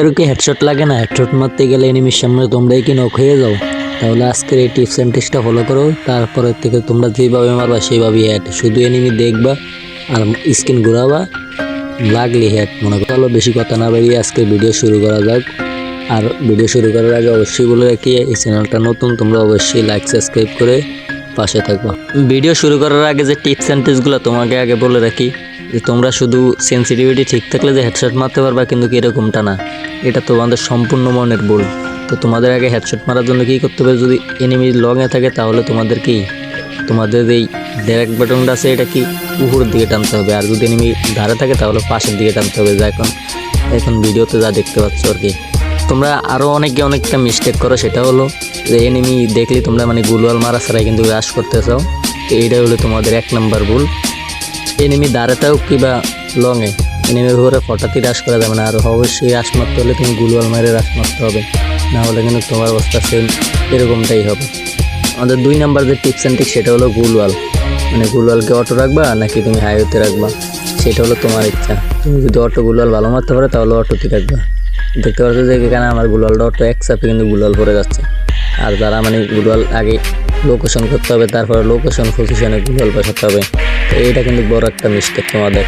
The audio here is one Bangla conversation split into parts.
তোমাদেরও কি হেডশট লাগে না? হেডশট মারতে গেলে এনিমির সামনে তোমরাই কি নক হয়ে যাও? তাহলে আজকের এই টিপস অ্যান্ড টিক্সটা ফলো করো। তারপরে থেকে তোমরা যেভাবে মারবা সেইভাবেই হেড শুধু এনিমি দেখবা আর স্ক্রিন ঘোরাবা। লাগলি হেড মনে করো। বেশি কথা না বেরিয়ে আজকে ভিডিও শুরু করা যাক। আর ভিডিও শুরু করার আগে অবশ্যই বলে রাখি, এই চ্যানেলটা নতুন, তোমরা অবশ্যই লাইক সাবস্ক্রাইব করে পাশে থাকবা। ভিডিও শুরু করার আগে যে টিপস অ্যান্ড টিপসগুলো তোমাকে আগে বলে রাখি যে তোমরা শুধু সেন্সিটিভিটি ঠিক থাকলে যে হেডশট মারতে পারবা, কিন্তু কি এরকমটা না? এটা তোমাদের সম্পূর্ণ মনের ভুল। তো তোমাদের আগে হেডশট মারার জন্য কী করতে হবে? যদি এনিমি লংয়ে থাকে, তাহলে তোমাদের কি? তোমাদের এই ডাইরেক্ট বাটনটা আছে, এটা কি উপরের দিকে টানতে হবে? আর যদি এনিমি ধারে থাকে, তাহলে পাশের দিকে টানতে হবে। যা এখন এখন ভিডিওতে যা দেখতে পাচ্ছ আর কি। তোমরা আরও অনেকে অনেকটা মিস্টেক করো, সেটা হলো যে এনিমি দেখলে তোমরা মানে গুলওয়াল মারা ছাড়াই কিন্তু রাশ করতে চাও তো এইটা হলো তোমাদের এক নাম্বার ভুল। এনিমি দাঁড়াতেও কিবা লংয়ে এনিমির উপরে ফটাতি রাশ করা যাবে না। আর অবশ্যই রাশ মারতে হলে তুমি গুলওয়াল মারে রাশ মারতে হবে। না হলে কিন্তু তোমার অবস্থা সেম এরকমটাই হবে। আমাদের দুই নাম্বার যে টিপস অ্যান্ড টিক্স সেটা হলো গুলওয়াল। মানে গুলওয়ালকে অটো রাখবা নাকি তুমি হাইওয়েতে রাখবা? সেটা হলো তোমার ইচ্ছা। তুমি যদি অটো গুলওয়াল ভালো মারতে পারো, তাহলে অটোতে রাখবা। দেখতে পাচ্ছ যে এখানে আমার গুলওয়ালটা অটো এক চাপে কিন্তু গুলওয়াল পড়ে যাচ্ছে। আর যারা মানে গুলওয়াল আগে লোকেশন করতে হবে, তারপরে লোকেশন পজিশনে গুগল বসাতে হবে। তো এইটা কিন্তু বড় একটা মিস্টেক তোমাদের।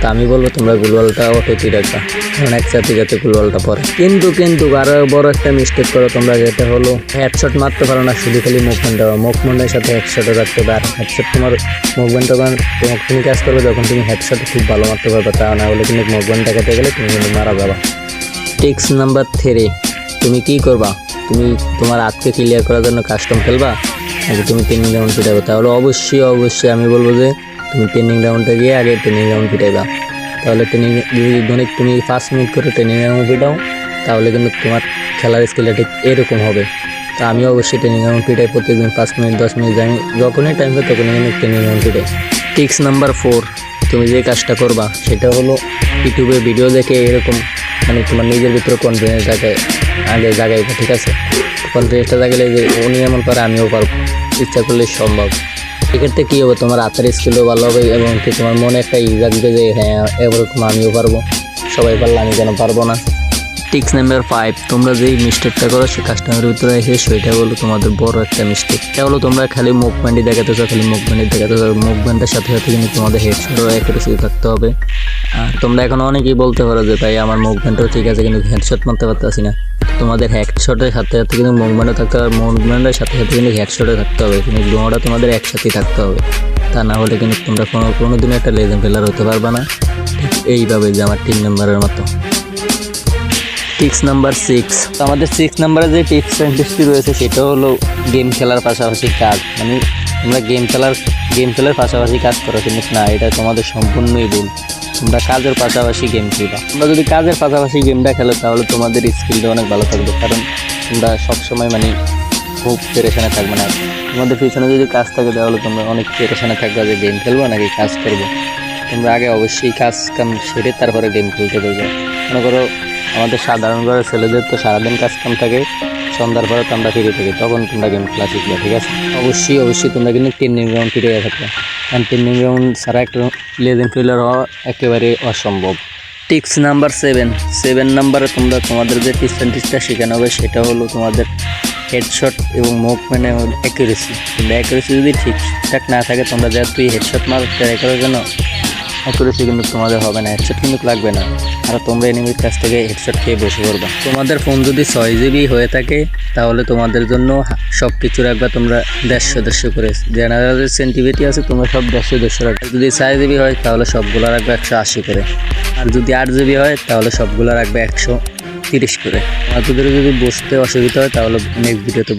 তা আমি বলব তোমরা গুলওয়ালটা অটোতে রাখবা, কারণ একসাথে যাতে গুলওয়ালটা পড়ে। কিন্তু কিন্তু আরও বড় একটা মিস্টেক করো তোমরা, যেটা হলো হেডশট মারতে পারো না, শুধু খালি মুভমেন্ট হবে মুভমেন্টের সাথে হেডশটও রাখতে হবে, আর হেডশট তোমার মুভমেন্ট তখন তুমি কাজ করবে, যখন তুমি হেডশট খুব ভালো মারতে পারবে, তা না হলে কিন্তু মুভমেন্ট দেখাতে গেলে তুমি কিন্তু মারা যাবা। টিক্স নাম্বার থ্রি তুমি কি করবা? তুমি তোমার হাতকে ক্লিয়ার করার জন্য কাস্টম খেলবা? নাকি তুমি ট্রেনিং রাউন্ড পিটাবে। তাহলে অবশ্যই অবশ্যই আমি বলব যে তুমি ট্রেনিং রাউন্ডে গিয়ে আগে ট্রেনিং রাউন্ড পিটাইবা। তাহলে ট্রেনিং যদি ধরে তুমি পাঁচ মিনিট করে ট্রেনিং রাউন্ড পিটাও, তাহলে কিন্তু তোমার খেলার স্কিলটা ঠিক এরকম হবে। তা আমি অবশ্যই ট্রেনিং রাউন্ড পিটাই প্রত্যেকদিন পাঁচ মিনিট দশ মিনিট আমি যখনই টাইম পাই তখনই কিন্তু ট্রেনিং রাউন্ড পিটাই। টিক্স নাম্বার ফোর তুমি যে কাজটা করবা, সেটা হলো ইউটিউবে ভিডিও দেখে এরকম মানে তোমার নিজের ভিতরে কনফিডেন্স জায়গায় আগে জাগাইবা, ঠিক আছে? কনফিডেন্সটা জাগালে যে উনি এমন পারে আমিও পারব। ইচ্ছা করলে সম্ভব। সেক্ষেত্রে কী হবে? তোমার হাতের স্কিলও ভালো হবে এবং কি তোমার মনে একটা ই জাগবে যে হ্যাঁ এরকম আমিও পারব। সবাই পারলে আমি কেন পারব না? টিক্স নাম্বার ফাইভ তোমরা যেই মিস্টেকটা করো, সেই কাস্টমারের ভিতরে এসে সেটা হলো তোমাদের বড় একটা মিস্টেক এটা হলো তোমরা খালি মুভমেন্টই দেখাতে চাও, খালি মুভমেন্টই দেখাতে চাও। মুভমেন্টের সাথে সাথে কিন্তু তোমাদের হেডশটও অ্যাকুরেসি থাকতে হবে। আর তোমরা এখন অনেকেই বলতে পারো যে, ভাই, আমার মুভমেন্টও ঠিক আছে, কিন্তু হেডশট মারতে পারতেছি না। তোমাদের হেডশটের সাথে সাথে কিন্তু মুভমেন্টও থাকতে হবে মুভমেন্টের সাথে সাথে কিন্তু হেডশটও থাকতে হবে, কিন্তু দুটোটা তোমাদের একসাথেই থাকতে হবে। তা না হলে কিন্তু তোমরা কোনো কোনো দিনও একটা লেজেন্ড ফেলার হতে পারবে না। ঠিক এইভাবে যে আমার তিন নম্বরের মতো। টিপস নাম্বার সিক্স আমাদের সিক্স নাম্বারে যে টিপস অ্যান্ড রয়েছে, সেটা হলো গেম খেলার পাশাপাশি কাজ। মানে তোমরা গেম খেলার গেম খেলার পাশাপাশি কাজ করো কিন্তু না, এটা তোমাদের সম্পূর্ণই ভুল। তোমরা কাজের পাশাপাশি গেম খেলবা তোমরা যদি কাজের পাশাপাশি গেমটা খেলো, তাহলে তোমাদের স্কিলটা অনেক ভালো থাকবে। কারণ তোমরা সবসময় মানে খুব পেরেশানে থাকবে না। তোমাদের পিছনে যদি কাজ থাকে, তাহলে তোমরা অনেক পেরেশানে থাকবে যে গেম খেলব নাকি কাজ করব। তোমরা আগে অবশ্যই কাজ কাম সেরে তারপরে গেম খেলতে পারবে মনে করো, আমাদের সাধারণ ছেলেদের তো সারাদিন কাজ কাম থাকে। সন্ধ্যার পরে তো আমরা ফিরে থাকি, তখন তোমরা গেম খেলা শিখবে, ঠিক আছে? অবশ্যই অবশ্যই তোমরা কিন্তু ট্রেনিং গ্রাউন্ড ফিরে থাকবে কারণ ট্রেনিং গ্রাউন্ড ছাড়া একটা লেজেন্ড ফিল্ডার হওয়া একেবারে অসম্ভব। টিক্স নাম্বার সেভেন সেভেন নাম্বারে তোমরা তোমাদের যে টিপস অ্যান্ড টিক্সটা শেখানো হবে, সেটা হলো তোমাদের হেডশট এবং মুভমেন্টের অ্যাকুরেসি কিন্তু অ্যাকুরেসি যদি ঠিকঠাক না থাকে, তোমরা যেহেতু হেডশট মার ট্রাই করার জন্য অ্যাকুরেসি কিন্তু তোমাদের হবে না হেডশট কিন্তু লাগবে না। আর তোমরা এনিমির কাছ থেকে হেডশট খেয়ে বসে পড়বা তোমাদের ফোন যদি ছয় জিবি হয়ে থাকে, তাহলে তোমাদের জন্য সব কিছু রাখবা তোমরা দেড়শো দেড়শো করে জেনারেল সেন্টিভিটি আছে, তোমরা সব দেড়শো দেড়শো রাখবে যদি ছয় জিবি হয়, তাহলে সবগুলো রাখবে একশো আশি করে। আর যদি আট জিবি হয়, তাহলে সবগুলো রাখবে একশো তিরিশ করে। আর তোদের যদি বসতে অসুবিধা হয়, তাহলে নেক্সট ভিডিওতে